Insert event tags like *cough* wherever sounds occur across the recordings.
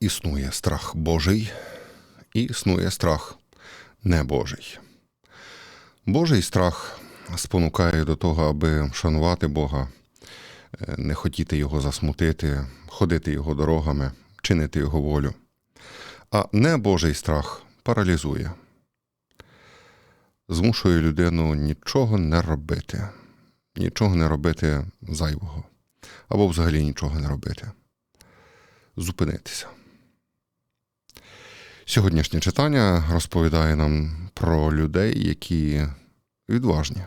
Існує страх Божий і існує страх небожий. Божий страх спонукає до того, аби шанувати Бога, е, не хотіти Його засмутити, ходити Його дорогами, чинити Його волю. А небожий страх паралізує, змушує людину нічого не робити, нічого не робити зайвого, або взагалі нічого не робити. Зупинитися. Сьогоднішнє читання розповідає нам про людей, які відважні,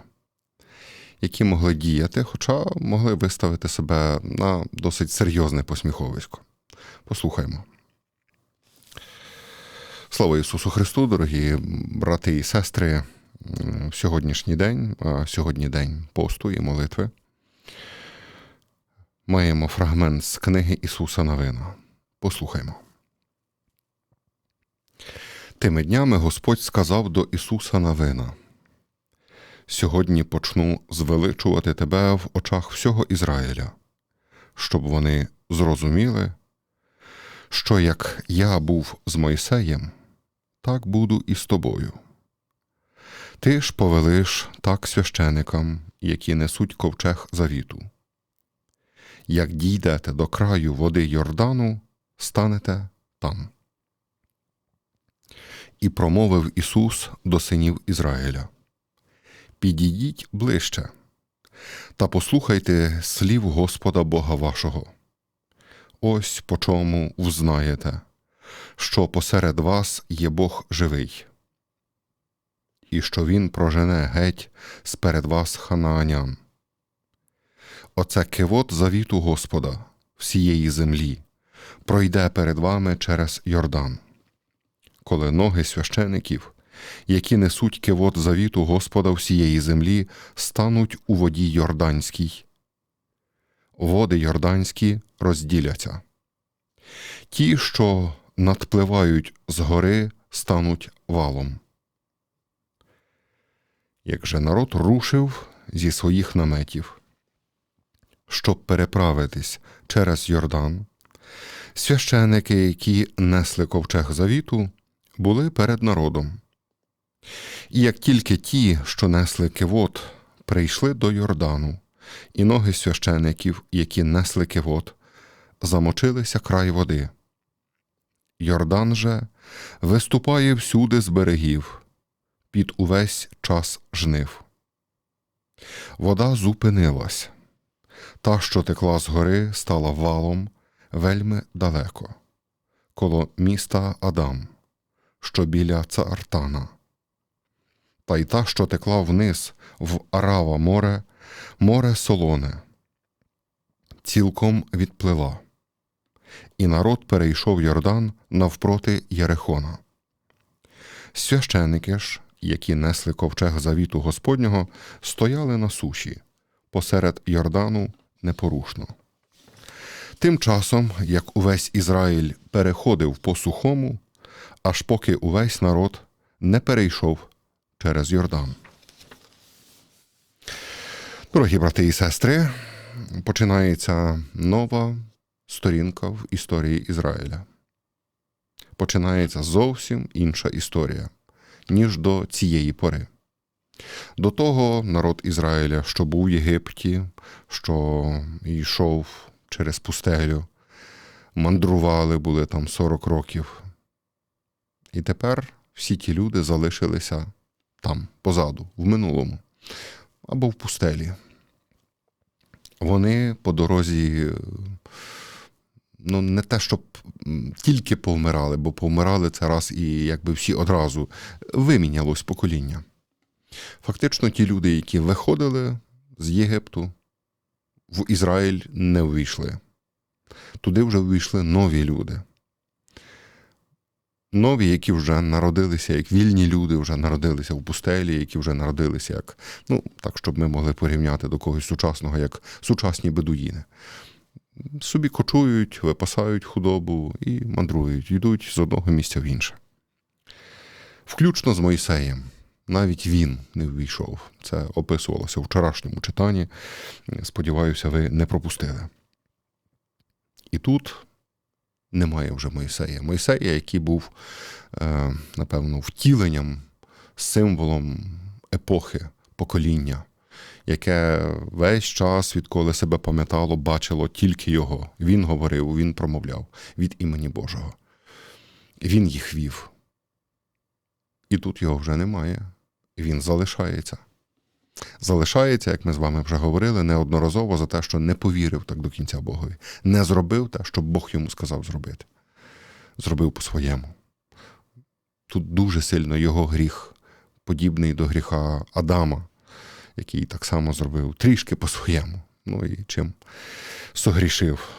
які могли діяти, хоча могли виставити себе на досить серйозне посміховисько. Послухаймо. Слава Ісусу Христу, дорогі брати і сестри, сьогоднішній день, а сьогодні день посту і молитви. Маємо фрагмент з книги Ісуса Навина. Послухаймо. Тими днями Господь сказав до Ісуса Навина: Сьогодні почну звеличувати тебе в очах всього Ізраїля, щоб вони зрозуміли, що як я був з Мойсеєм, так буду і з тобою. Ти ж повелиш так священикам, які несуть ковчег завіту. Як дійдете до краю води Йордану, станете там. І промовив Ісус до синів Ізраїля: Підійдіть ближче та послухайте слів Господа Бога вашого. Ось по чому взнаєте, що посеред вас є Бог живий, і що Він прожене геть сперед вас ханаанян. Оце кивот завіту Господа всієї землі пройде перед вами через Йордан коли ноги священиків, які несуть кивот завіту Господа всієї землі, стануть у воді Йорданській. Води Йорданські розділяться. Ті, що надпливають з гори, стануть валом. Як же народ рушив зі своїх наметів, щоб переправитись через Йордан, священики, які несли ковчег завіту, були перед народом. І як тільки ті, що несли кивот, прийшли до Йордану, і ноги священиків, які несли кивот, замочилися край води. Йордан же виступає всюди з берегів, під увесь час жнив. Вода зупинилась, та, що текла з гори, стала валом вельми далеко, коло міста Адам що біля Цаартана, та й та, що текла вниз в Арава море, море солоне, цілком відплила, і народ перейшов Йордан навпроти Єрихона. Священики ж, які несли ковчег завіту Господнього, стояли на суші посеред Йордану непорушно. Тим часом, як увесь Ізраїль переходив по сухому, аж поки увесь народ не перейшов через Йордан. Дорогі брати і сестри, починається нова сторінка в історії Ізраїля. Починається зовсім інша історія, ніж до цієї пори. До того народ Ізраїля, що був в Єгипті, що йшов через пустелю, мандрували були там 40 років, і тепер всі ті люди залишилися там, позаду, в минулому або в пустелі. Вони по дорозі, ну, не те, щоб тільки повмирали, бо повмирали це раз і якби всі одразу вимінялось покоління. Фактично, ті люди, які виходили з Єгипту, в Ізраїль не увійшли. Туди вже увійшли нові люди нові, які вже народилися, як вільні люди, вже народилися в пустелі, які вже народилися як, ну, так, щоб ми могли порівняти до когось сучасного, як сучасні бедуїни. Собі кочують, випасають худобу і мандрують, йдуть з одного місця в інше. Включно з Мойсеєм. Навіть він не ввійшов. Це описувалося у вчорашньому читанні. Сподіваюся, ви не пропустили. І тут немає вже Мойсея. Мойсея, який був, е, напевно, втіленням, символом епохи, покоління, яке весь час, відколи себе пам'ятало, бачило тільки його. Він говорив, він промовляв від імені Божого. Він їх вів. І тут його вже немає. Він залишається. Залишається, як ми з вами вже говорили, неодноразово за те, що не повірив так до кінця Богові, не зробив те, що Бог йому сказав зробити. Зробив по-своєму. Тут дуже сильно його гріх, подібний до гріха Адама, який так само зробив трішки по-своєму. Ну і чим согрішив,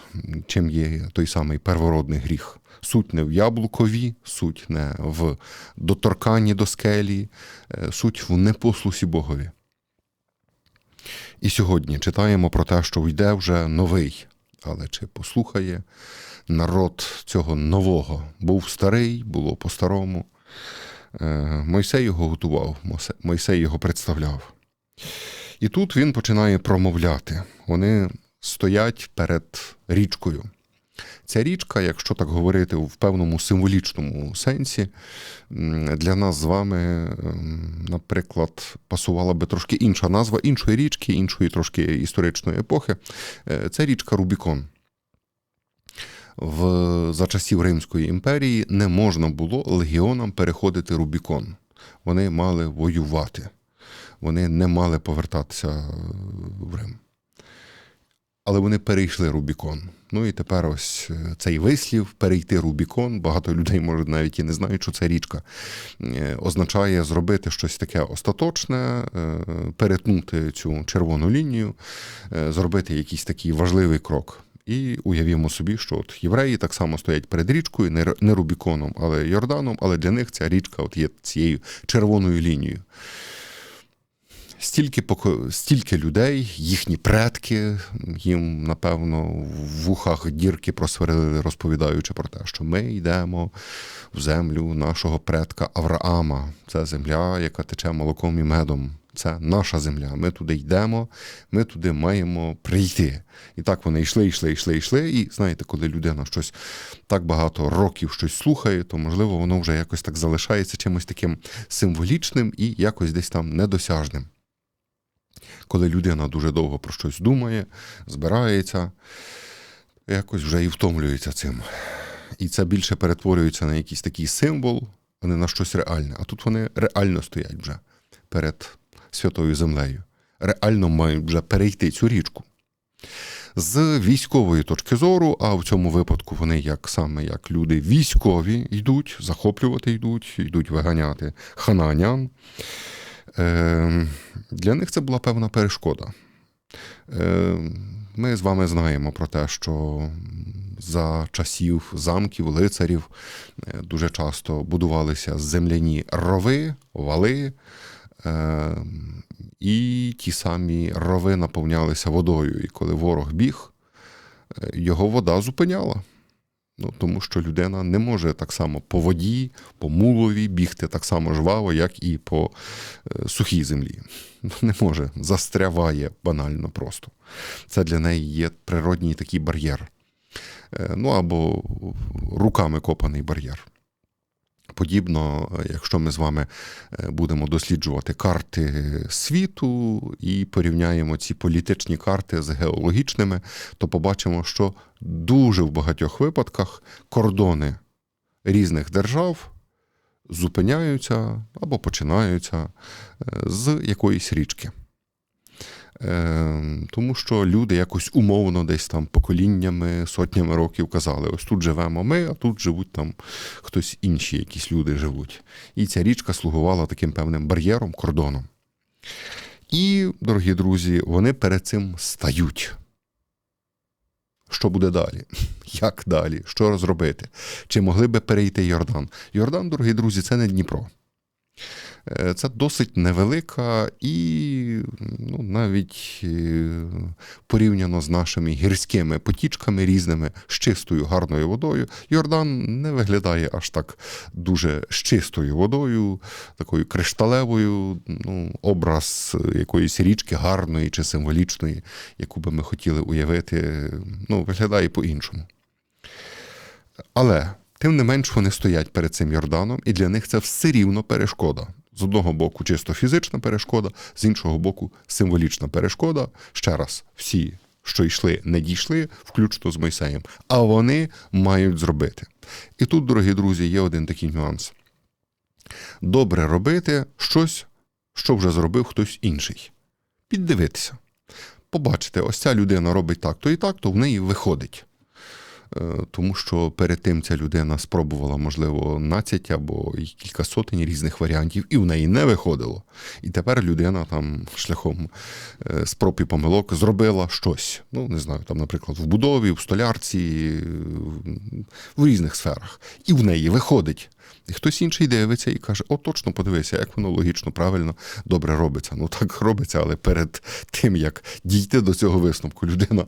чим є той самий первородний гріх. Суть не в яблукові, суть не в доторканні до скелі, е, суть в непослусі Богові. І сьогодні читаємо про те, що йде вже новий, але чи послухає народ цього нового? Був старий, було по-старому. Е, Мойсей його готував, Мойсей його представляв. І тут він починає промовляти. Вони стоять перед річкою. Ця річка, якщо так говорити в певному символічному сенсі, для нас з вами, ем, наприклад, пасувала би трошки інша назва іншої річки, іншої трошки історичної епохи. Е, Це річка Рубікон. В, за часів Римської імперії не можна було легіонам переходити Рубікон. Вони мали воювати. Вони не мали повертатися в Рим. Але вони перейшли Рубікон. Ну і тепер ось е, цей вислів перейти Рубікон. Багато людей, може, навіть і не знають, що це річка. е, Означає зробити щось таке остаточне, е, перетнути цю червону лінію, зробити якийсь такий важливий крок. І уявімо собі, що от євреї так само стоять перед річкою, не Рубіконом, але Йорданом, але для них ця річка от є цією червоною лінією. Стільки, стільки людей, їхні предки, їм, напевно, в вухах дірки просверлили, розповідаючи про те, що ми йдемо в землю нашого предка Авраама. Це земля, яка тече молоком і медом. Це наша земля. Ми туди йдемо, ми туди маємо прийти. І так вони йшли, йшли, йшли, йшли. І знаєте, коли людина щось так багато років щось слухає, то можливо воно вже якось так залишається чимось таким символічним і якось десь там недосяжним коли людина дуже довго про щось думає, збирається, якось вже і втомлюється цим. І це більше перетворюється на якийсь такий символ, а не на щось реальне. А тут вони реально стоять вже перед святою землею. Реально мають вже перейти цю річку. З військової точки зору, а в цьому випадку вони як саме як люди військові йдуть, захоплювати йдуть, йдуть виганяти хананян. Е, Для них це була певна перешкода. Е, Ми з вами знаємо про те, що за часів замків, лицарів е, дуже часто будувалися земляні рови, вали, е, і ті самі рови наповнялися водою. І коли ворог біг, е, його вода зупиняла. Ну, тому що людина не може так само по воді, по мулові бігти так само жваво, як і по е, сухій землі. *laughs* Не може, застряває банально просто. Це для неї є природній такий бар'єр. Е, Ну або руками копаний бар'єр. Подібно, якщо ми з вами е, будемо досліджувати карти світу і порівняємо ці політичні карти з геологічними, то побачимо, що дуже в багатьох випадках кордони різних держав зупиняються або починаються е, з якоїсь річки. Е, Тому що люди якось умовно десь там поколіннями, сотнями років казали: ось тут живемо ми, а тут живуть там хтось інші, якісь люди живуть. І ця річка слугувала таким певним бар'єром, кордоном. І, дорогі друзі, вони перед цим стають. Що буде далі? *laughs* Як далі? Що розробити? Чи могли би перейти Йордан? Йордан, дорогі друзі, це не Дніпро. Е, Це досить невелика і ну, навіть е, порівняно з нашими гірськими потічками різними з чистою гарною водою. Йордан не виглядає аж так дуже з чистою водою, такою кришталевою, ну, образ якоїсь річки гарної чи символічної, яку би ми хотіли уявити, ну, виглядає по-іншому. Але тим не менш вони стоять перед цим Йорданом, і для них це все рівно перешкода. З одного боку, чисто фізична перешкода, з іншого боку, символічна перешкода. Ще раз, всі, що йшли, не дійшли, включно з Мойсеєм, а вони мають зробити. І тут, дорогі друзі, є один такий нюанс. Добре робити щось, що вже зробив хтось інший. Піддивитися. Побачите, ось ця людина робить так, то і так, то в неї виходить. Е, Тому що перед тим ця людина спробувала, можливо, 12 або кілька сотень різних варіантів, і в неї не виходило. І тепер людина там шляхом е, спроб і помилок зробила щось. Ну, не знаю, там, наприклад, в будові, в столярці, е, в різних сферах. І в неї виходить. Хтось інший дивиться і каже: О, точно подивися, як воно логічно, правильно, добре робиться. Ну так робиться, але перед тим, як дійти до цього висновку, людина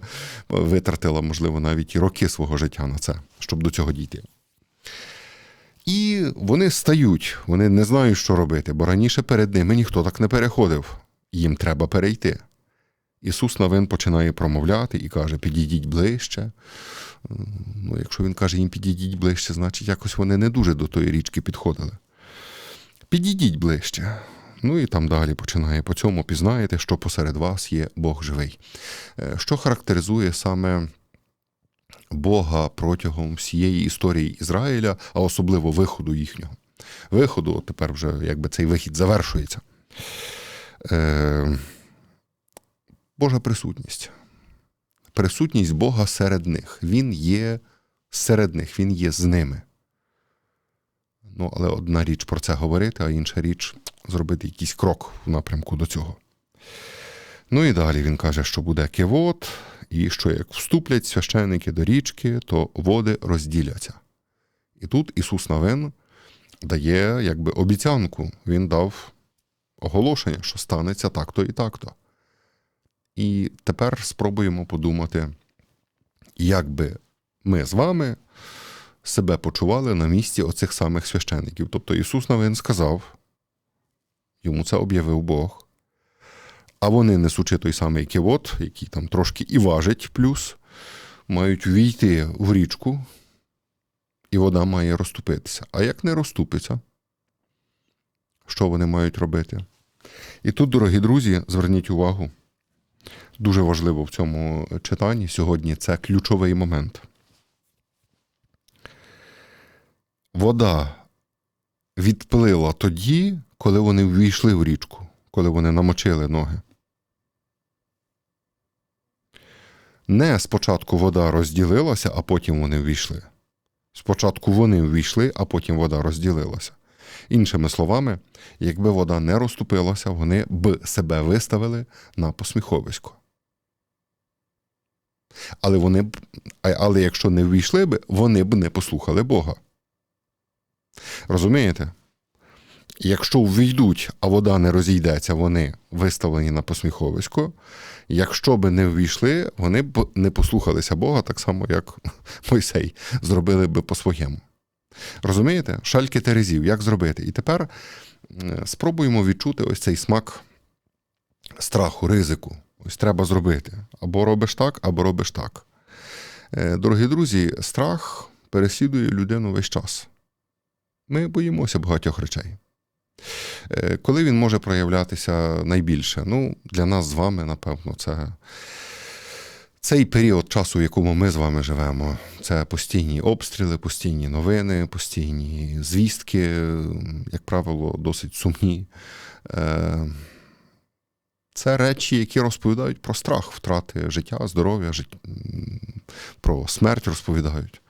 витратила, можливо, навіть і роки свого життя на це, щоб до цього дійти. І вони стають, вони не знають, що робити, бо раніше перед ними ніхто так не переходив. Їм треба перейти. Ісус Навин починає промовляти і каже: підійдіть ближче. Ну, якщо він каже їм підійдіть ближче, значить якось вони не дуже до тої річки підходили. Підійдіть ближче. Ну і там далі починає. По цьому пізнаєте, що посеред вас є Бог живий. Е, Що характеризує саме Бога протягом всієї історії Ізраїля, а особливо виходу їхнього. Виходу, от тепер вже якби цей вихід завершується. Е, Божа присутність. Присутність Бога серед них. Він є серед них, Він є з ними. Ну, але одна річ про це говорити, а інша річ зробити якийсь крок в напрямку до цього. Ну і далі він каже, що буде кивот, і що як вступлять священники до річки, то води розділяться. І тут Ісус Навин дає якби обіцянку, Він дав оголошення, що станеться так-то і так-то. І тепер спробуємо подумати, як би ми з вами себе почували на місці оцих самих священиків. Тобто Ісус Навин сказав, йому це об'явив Бог. А вони, несучи той самий кивот, який там трошки і важить плюс, мають війти в річку, і вода має розступитися. А як не розступиться, що вони мають робити? І тут, дорогі друзі, зверніть увагу, дуже важливо в цьому читанні сьогодні це ключовий момент. Вода відплила тоді, коли вони ввійшли в річку, коли вони намочили ноги. Не спочатку вода розділилася, а потім вони ввійшли. Спочатку вони ввійшли, а потім вода розділилася. Іншими словами, якби вода не розступилася, вони б себе виставили на посміховисько. Але вони б, але якщо не ввійшли б, вони б не послухали Бога. Розумієте? Якщо ввійдуть, а вода не розійдеться, вони виставлені на посміховисько. Якщо би не ввійшли, вони б не послухалися Бога, так само, як *laughs* Мойсей зробили би по-своєму. Розумієте? Шальки терезів, як зробити? І тепер спробуємо відчути ось цей смак страху, ризику. Ось треба зробити. Або робиш так, або робиш так. Е, Дорогі друзі, страх переслідує людину весь час. Ми боїмося багатьох речей. Е, Коли він може проявлятися найбільше? Ну, для нас з вами, напевно, це цей період часу, в якому ми з вами живемо. Це постійні обстріли, постійні новини, постійні звістки, як правило, досить сумні. Е, Це речі, які розповідають про страх, втрати життя, здоров'я, жит... про смерть розповідають.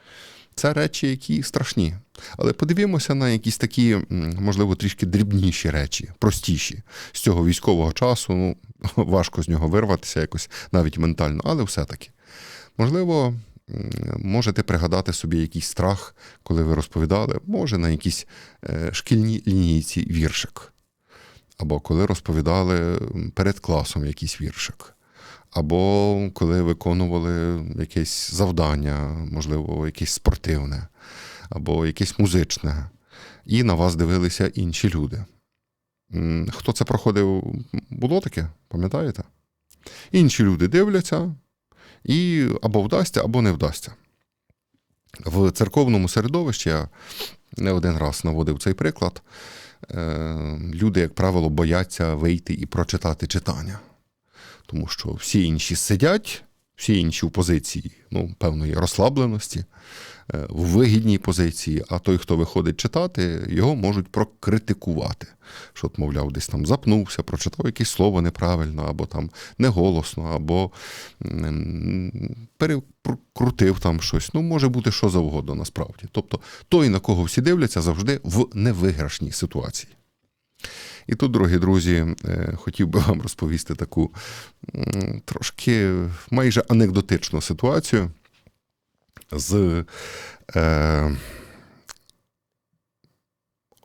Це речі, які страшні. Але подивімося на якісь такі, можливо, трішки дрібніші речі, простіші. З цього військового часу ну, *laughs* важко з нього вирватися якось навіть ментально, але все-таки. Можливо, можете пригадати собі якийсь страх, коли ви розповідали, може, на якійсь шкільній лінійці віршик. Або коли розповідали перед класом якийсь віршик або коли виконували якесь завдання, можливо, якесь спортивне, або якесь музичне, і на вас дивилися інші люди. Хто це проходив, було таке, пам'ятаєте? Інші люди дивляться і або вдасться, або не вдасться. В церковному середовищі я не один раз наводив цей приклад. Е, Люди, як правило, бояться вийти і прочитати читання. Тому що всі інші сидять, всі інші в позиції ну, певної розслабленості, в вигідній позиції, а той, хто виходить читати, його можуть прокритикувати. Що, мовляв, десь там запнувся, прочитав якесь слово неправильно, або там неголосно, або перекрутив там щось. Ну, може бути що завгодно насправді. Тобто той, на кого всі дивляться, завжди в невиграшній ситуації. І тут, дорогі друзі, е, хотів би вам розповісти таку трошки майже анекдотичну ситуацію з, е,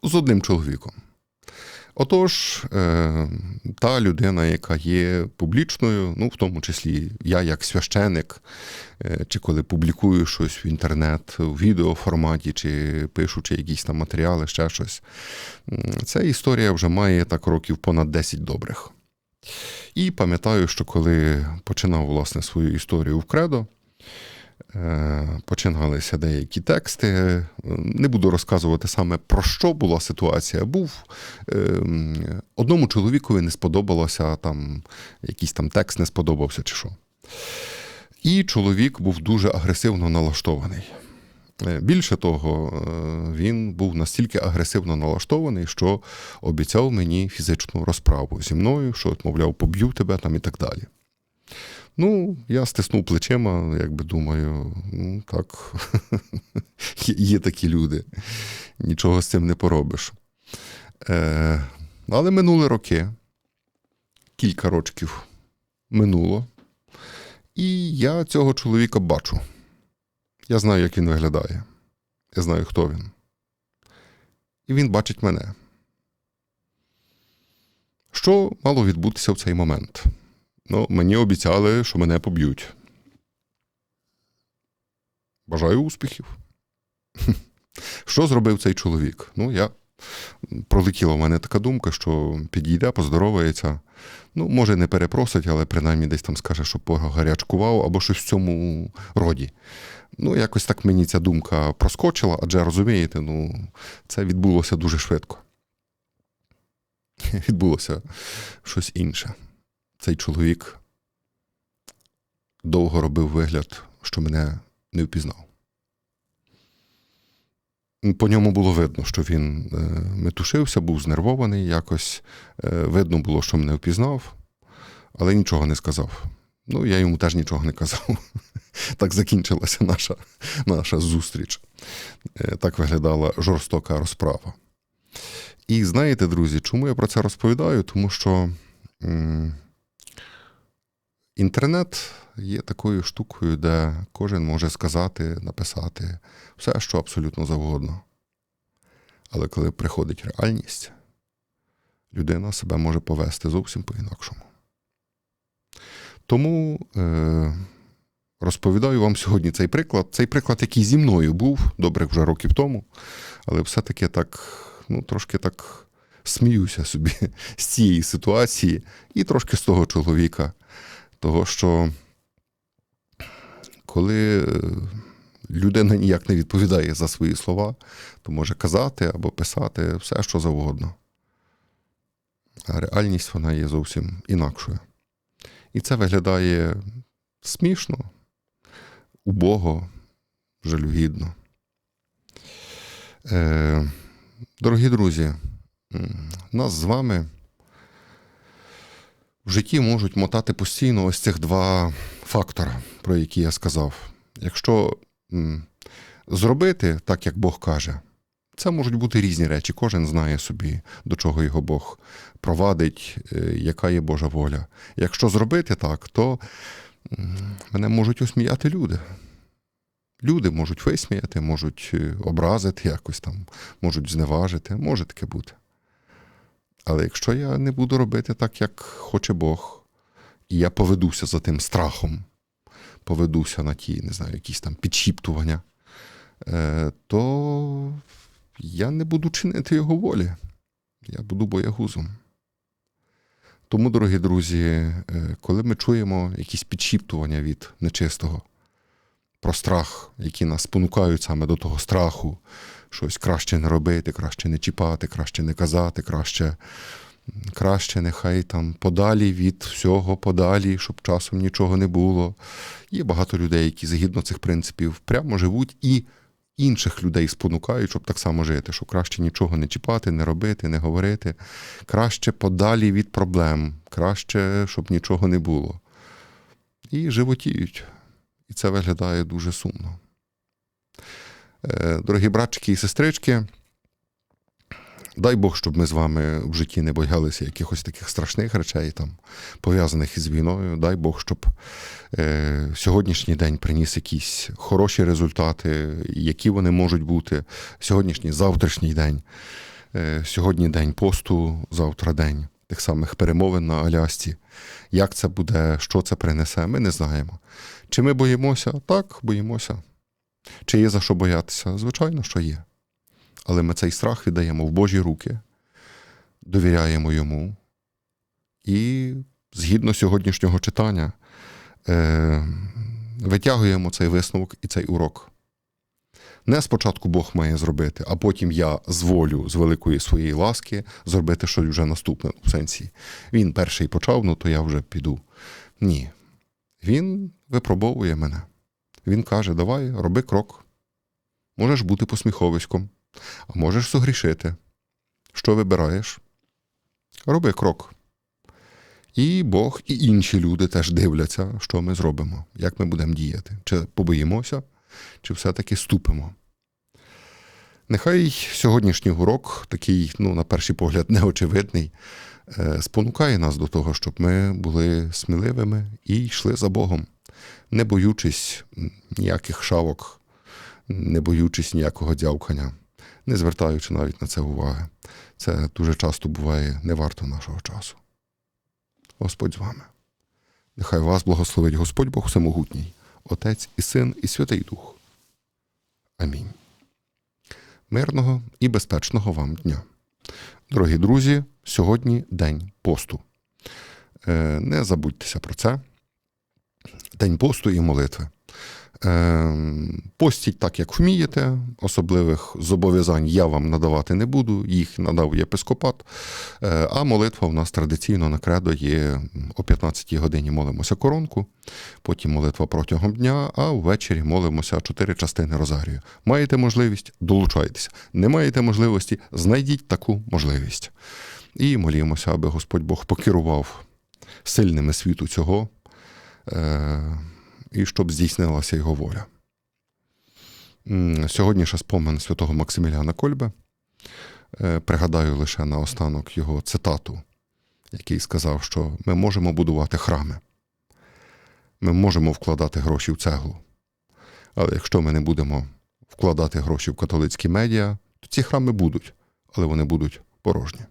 з одним чоловіком. Отож, е, та людина, яка є публічною, ну, в тому числі я як священик, е, чи коли публікую щось в інтернет, в відеоформаті, чи пишучи якісь там матеріали, ще щось, ця історія вже має так років понад 10 добрих. І пам'ятаю, що коли починав власне свою історію в кредо, починалися деякі тексти. Е, Не буду розказувати саме про що була ситуація. Був е, одному чоловікові не сподобалося там, якийсь там текст не сподобався чи що. І чоловік був дуже агресивно налаштований. Е, Більше того, е, він був настільки агресивно налаштований, що обіцяв мені фізичну розправу зі мною, що, мовляв, поб'ю тебе там і так далі. Ну, я стиснув плечима, якби думаю, ну так, *laughs* є- такі люди, нічого з цим не поробиш. Е, але минули роки, кілька рочків минуло, і я цього чоловіка бачу. Я знаю, як він виглядає. Я знаю, хто він. І він бачить мене. Що мало відбутися в цей момент? Ну, мені обіцяли, що мене поб'ють. Бажаю успіхів. *laughs* Що зробив цей чоловік? Ну, я пролетіла в мене така думка, що підійде, поздоровається. Ну, може, не перепросить, але принаймні десь там скаже, що погарячкував або щось в цьому роді. Ну, якось так мені ця думка проскочила, адже розумієте, ну, це відбулося дуже швидко. *laughs* Відбулося щось інше. Цей чоловік довго робив вигляд, що мене не впізнав. По ньому було видно, що він е, метушився, був знервований якось. Е, видно було, що мене впізнав, але нічого не сказав. Ну, я йому теж нічого не казав. *laughs* Так закінчилася наша, наша зустріч. Е, Так виглядала жорстока розправа. І знаєте, друзі, чому я про це розповідаю? Тому що інтернет є такою штукою, де кожен може сказати, написати все, що абсолютно завгодно. Але коли приходить реальність, людина себе може повести зовсім по-інакшому. Тому е, розповідаю вам сьогодні цей приклад. Цей приклад, який зі мною був добрих вже років тому, але все-таки так, ну, трошки так сміюся собі *laughs* з цієї ситуації і трошки з того чоловіка. Того, що коли е, людина ніяк не відповідає за свої слова, то може казати або писати все, що завгодно. А реальність вона є зовсім інакшою. І це виглядає смішно, убого, жалюгідно. Е, дорогі друзі, нас з вами в житті можуть мотати постійно ось цих два фактора, про які я сказав. Якщо зробити так, як Бог каже, це можуть бути різні речі. Кожен знає собі, до чого його Бог провадить, е, яка є Божа воля. Якщо зробити так, то мене можуть осміяти люди. Люди можуть висміяти, можуть е, образити якось там, можуть зневажити, може таке бути. Але якщо я не буду робити так, як хоче Бог, і я поведуся за тим страхом, поведуся на ті, не знаю, якісь там підшіптування, е, то я не буду чинити його волі. Я буду боягузом. Тому, дорогі друзі, е, коли ми чуємо якісь підшіптування від нечистого, про страх, які нас спонукають саме до того страху, щось краще не робити, краще не чіпати, краще не казати, краще, краще нехай там подалі від всього, подалі, щоб часом нічого не було. Є багато людей, які згідно цих принципів прямо живуть і інших людей спонукають, щоб так само жити, що краще нічого не чіпати, не робити, не говорити, краще подалі від проблем, краще, щоб нічого не було. І животіють. І це виглядає дуже сумно. Е, Дорогі братчики і сестрички, дай Бог, щоб ми з вами в житті не боялися якихось таких страшних речей, там, пов'язаних із війною. Дай Бог, щоб е, сьогоднішній день приніс якісь хороші результати, які вони можуть бути. Сьогоднішній, завтрашній день. Е, сьогодні день посту, завтра день тих самих перемовин на Алясці. Як це буде, що це принесе, ми не знаємо. Чи ми боїмося? Так, боїмося. Чи є за що боятися? Звичайно, що є. Але ми цей страх віддаємо в Божі руки, довіряємо йому. І згідно сьогоднішнього читання, е, витягуємо цей висновок і цей урок. Не спочатку Бог має зробити, а потім я зволю з великої своєї ласки зробити щось вже наступне в сенсі. Він перший почав, ну то я вже піду. Ні. Він випробовує мене. Він каже: давай, роби крок. Можеш бути посміховиськом, а можеш согрішити. Що вибираєш? Роби крок. І Бог, і інші люди теж дивляться, що ми зробимо, як ми будемо діяти. Чи побоїмося, чи все-таки ступимо. Нехай сьогоднішній урок, такий, ну, на перший погляд, *laughs* неочевидний, е, спонукає нас до того, щоб ми були сміливими і йшли за Богом, не боючись ніяких шавок, не боючись ніякого дявкання, не звертаючи навіть на це уваги. Це дуже часто буває не варто нашого часу. Господь з вами. Нехай вас благословить Господь Бог Всемогутній, Отець і Син, і Святий Дух. Амінь. Мирного і безпечного вам дня. Дорогі друзі, сьогодні день посту. Е, Не забудьтеся про це. День посту і молитви. Е, Постіть так, як вмієте. Особливих зобов'язань я вам надавати не буду, їх надав єпископат. Е, А молитва у нас традиційно на кредо є о 15-й годині молимося коронку, потім молитва протягом дня, а ввечері молимося чотири частини розарію. Маєте можливість, долучайтеся. Не маєте можливості, знайдіть таку можливість. І молімося, аби Господь Бог покерував сильними світу цього. Е, і щоб здійснилася його воля. Сьогодні ще спомин святого Максиміляна Кольбе. Пригадаю лише наостанок його цитату, який сказав, що ми можемо будувати храми, ми можемо вкладати гроші в цеглу. Але якщо ми не будемо вкладати гроші в католицькі медіа, то ці храми будуть, але вони будуть порожні.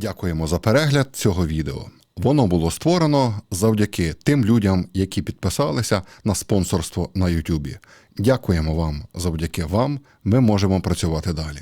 Дякуємо за перегляд цього відео. Воно було створено завдяки тим людям, які підписалися на спонсорство на Ютубі. Дякуємо вам. Завдяки вам ми можемо працювати далі.